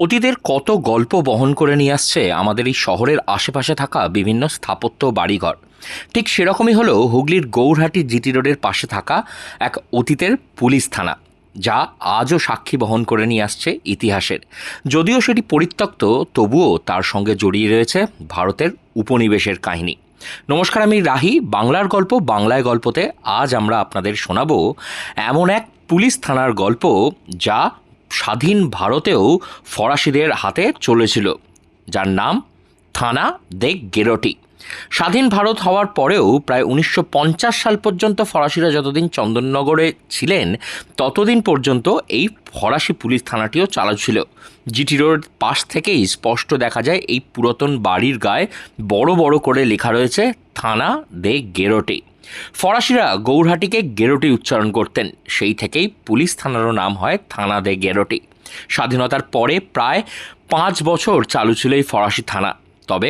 অতীতের কত গল্প বহন করে নিয়ে আসছে আমাদের এই শহরের আশেপাশে থাকা বিভিন্ন স্থাপত্য বাড়িঘর। ঠিক সেরকমই হলো হুগলির গৌরহাটি জিটি রোডের পাশে থাকা এক অতীতের পুলিশ থানা, যা আজও সাক্ষী বহন করে নিয়ে আসছে ইতিহাসের। যদিও সেটি পরিত্যক্ত, তবুও তার সঙ্গে জড়িয়ে রয়েছে ভারতের উপনিবেশের কাহিনী। নমস্কার, আমি রাহি। বাংলার গল্প বাংলায় গল্পতে আজ আমরা আপনাদের শোনাবো এমন এক পুলিশ থানার গল্প যা স্বাধীন ভারতেও ফরাসিদের হাতে চলেছিল যার নাম থানা দে গেরোটি। স্বাধীন ভারত হওয়ার পরেও প্রায় উনিশশো পঞ্চাশ সাল পর্যন্ত ফরাসিরা যতদিন চন্দননগরে ছিলেন, ততদিন পর্যন্ত এই ফরাসি পুলিশ থানাটিও চালু ছিল। জিটি রোড পাশ থেকেই স্পষ্ট দেখা যায়, এই পুরাতন বাড়ির গায়ে বড় বড় করে লেখা রয়েছে, থানা দে গেরোটি। ফরাসিরা গৌরহাটিকে গেরোটি উচ্চারণ করতেন। সেই থেকেই পুলিশ থানারও নাম হয় থানা দে গেরোটি। স্বাধীনতার পরে প্রায় পাঁচ বছর চালু ছিল এই ফরাসি থানা। তবে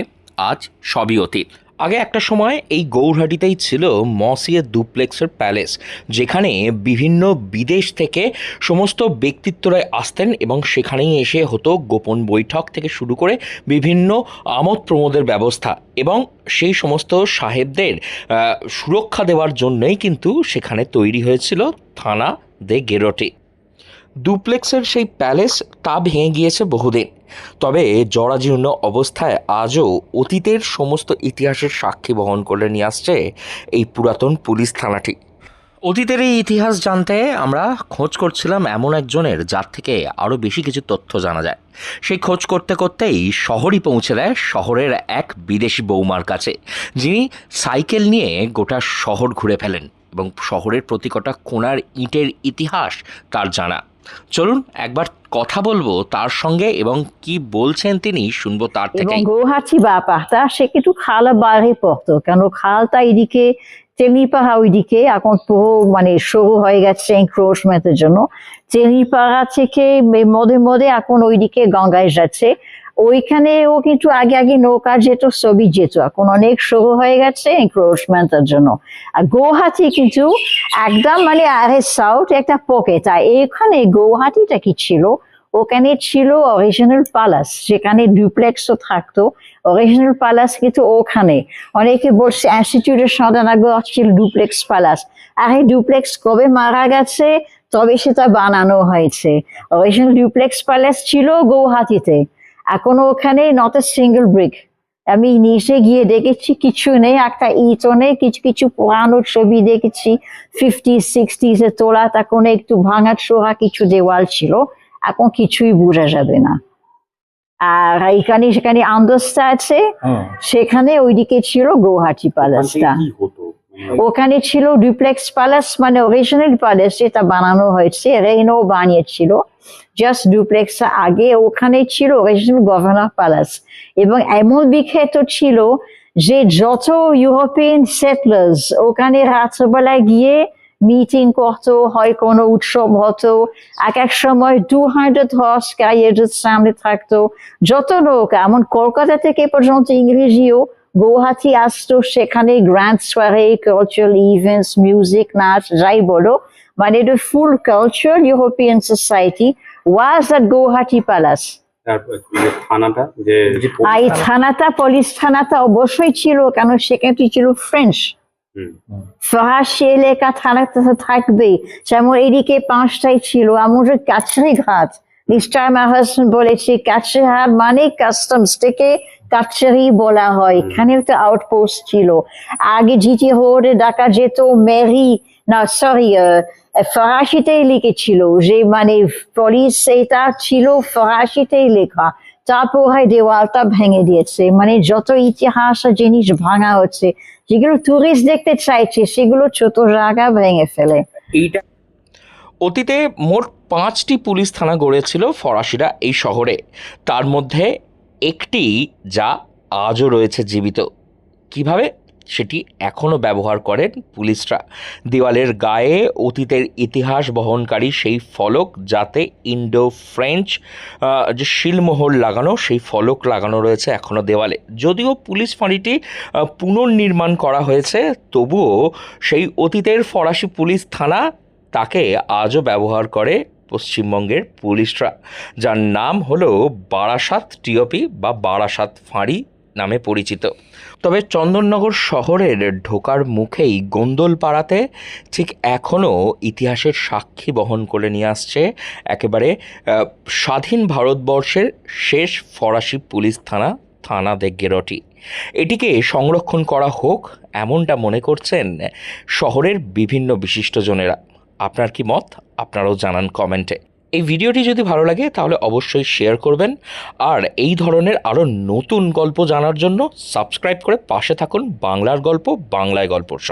আজ সবই অতীত। আগে একটা সময় এই গৌরহাটিতেই ছিল মসিয়ে দুপ্লেক্সের প্যালেস, যেখানে বিভিন্ন বিদেশ থেকে সমস্ত ব্যক্তিত্বরা আসতেন এবং সেখানেই এসে হতো গোপন বৈঠক থেকে শুরু করে বিভিন্ন আমোদ প্রমোদের ব্যবস্থা এবং সেই সমস্ত সাহেবদের সুরক্ষা দেওয়ার জন্যই কিন্তু সেখানে তৈরি হয়েছিল থানা দে গেরোটি। ডুপ্লেক্সের সেই প্যালেস তা ভেঙে গিয়েছে বহুদিন। তবে জরাজীর্ণ অবস্থায় আজও অতীতের সমস্ত ইতিহাসের সাক্ষী বহন করে নিয়ে আসছে এই পুরাতন পুলিশ থানাটি। অতীতের এই ইতিহাস জানতে আমরা খোঁজ করছিলাম এমন একজনের যার থেকে আরও বেশি কিছু তথ্য জানা যায়। সেই খোঁজ করতে করতেই শহরই পৌঁছে দেয় শহরের এক বিদেশি বৌমার কাছে, যিনি সাইকেল নিয়ে গোটা শহর ঘুরে ফেলেন এবং শহরের প্রতি কটা কোনার ইটের ইতিহাস তার জানা। চলুন একবার কথা বলব তার সঙ্গে এবং কি বলছেন তিনি শুনব তার থেকে গৌহাটি ব্যাপারটা সে কিন্তু খাল বাইরে পড়তো। কেন খালটা এদিকে তেমনিপাড়া ওইদিকে এখন পুরো মানে শুরু হয়ে গেছে ক্রোশ এনক্রোচমেন্টের জন্য। তেমনিপাড়া থেকে মধ্যে মধ্যে এখন ওইদিকে গঙ্গায় যাচ্ছে। ওইখানে ও কিন্তু আগে আগে নৌকা যেত ছবি যেত। এখন অনেক শুরু হয়ে গেছে এনক্রোচমেন্টের জন্য। আর গৌহাটি কিন্তু একদম মানে আরে সাউথ একটা পকেট। আর এখানে গৌহাটিটা কি ছিল? ওখানে ছিল অরিজিনাল প্যালেস যেখানে ডুপ্লেক্সও থাকতো। অরিজিনাল প্যালেস কিন্তু ওখানে। অনেকে বলছে ইনস্টিটিউটের সদানগর ছিল ডুপ্লেক্স প্যালেস আর এই ডুপ্লেক্স কবে মারা গেছে? তবে সেটা বানানো হয়েছে। অরিজিনাল ডুপ্লেক্স প্যালেস ছিল গৌহাটিতে। এখন ওখানে নট এ সিঙ্গেল ব্রিক আমি নিচে গিয়ে দেখেছি কিছু নেই একটা ইটও নেই কিছু কিছু পুরানো ছবি দেখেছি। ফিফটি সিক্সটিজ এ তোলা তখন একটু ভাঙা চোরা কিছু দেওয়াল ছিল। এখন কিছুই বোঝা যাবে না। আর এখানে সেখানে আন্দোস্তা আছে। সেখানে ওইদিকে ছিল গৌহাটি প্যালেসটা ওখানে ছিল ডুপ্লেক্স প্যালেস মানে অরিজিনাল প্যালেস যেটা বানানো হয়েছে রেইনো বানিয়েছিল জাস্ট ডুপ্লেক্স আগে ওখানে ছিল অরিজিনাল গভর্নর প্যালেস এবং এমন বিখ্যাত ছিল যে যত ইউরোপিয়ান সেটলার্স ওখানে রাত্রবেলায় গিয়ে মিটিং করতো, হয় কোনো উৎসব হতো, এক এক সময় টু হান্ড্রেড হর্স ক্যারিয়ারের সামনে থাকতো। যত লোক, এমন কলকাতা থেকে পর্যন্ত ইংরেজিও গৌহাটি আসতো সেখানে grand soiree cultural events music নাচ যাই বলো। মানে the full cultural European society was at Guwahati Palace. তারপর থানাটা? যে এই থানাটা পুলিশ থানাটা অবশ্যই ছিল কারণ সেখানটি ছিল ফ্রেঞ্চ ফরাসি এলাকা থানাটা তো থাকবেই। যেমন এদিকে পাঁচটাই ছিল আমাদের কাছারি ঘাট। মিস্টার মাহাসন বলেছে কাছারি ঘাট মানে কাস্টমস থেকে কাছারি বলা হয়। এখানে একটা আউটপোস্ট ছিল। আগে জিটি রোডে ডাকা যেত মেরি না সরি ফরাসিতেই লিখেছিল। যে মানে পুলিশ এটা ছিল ফরাসিতেই লেখা। তারপর হয় দেওয়ালটা ভেঙে দিয়েছে। মানে যত ইতিহাস জিনিস ভাঙা হচ্ছে যেগুলো টুরিস্ট দেখতে চাইছে সেগুলো ছোট জায়গা ভেঙে ফেলে। এইটা অতীতে মোট পাঁচটি পুলিশ থানা গড়েছিল ফরাসিরা এই শহরে। তার মধ্যে একটি যা আজও রয়েছে জীবিত। কীভাবে? সেটি এখনও ব্যবহার করেন পুলিশরা। দেওয়ালের গায়ে অতীতের ইতিহাস বহনকারী সেই ফলক, যাতে ইন্ডো ফ্রেঞ্চ যে শিলমোহর লাগানো, সেই ফলক লাগানো রয়েছে এখনও দেওয়ালে। যদিও পুলিশ ফাঁড়িটি পুনর্নির্মাণ করা হয়েছে, তবুও সেই অতীতের ফরাসি পুলিশ থানা তাকে আজও ব্যবহার করে পশ্চিমবঙ্গের পুলিশরা, যার নাম হল বারাসাত টিওপি বা বারাসাত ফাঁড়ি নামে পরিচিত। তবে চন্দননগর শহরের ঢোকার মুখেই গোন্দলপাড়াতে ঠিক এখনও ইতিহাসের সাক্ষী বহন করে নিয়ে আসছে একেবারে স্বাধীন ভারতবর্ষের শেষ ফরাসি পুলিশ থানা থানা দে এটিকে সংরক্ষণ করা হোক এমনটা মনে করছেন শহরের বিভিন্ন বিশিষ্টজনেরা আপনার কি মত? আপনারাও জানান কমেন্টে। এই ভিডিওটি যদি ভালো লাগে, তাহলে অবশ্যই শেয়ার করবেন। আর এই ধরনের আরও নতুন গল্প জানার জন্য সাবস্ক্রাইব করে পাশে থাকুন বাংলার গল্প বাংলায় সঙ্গে।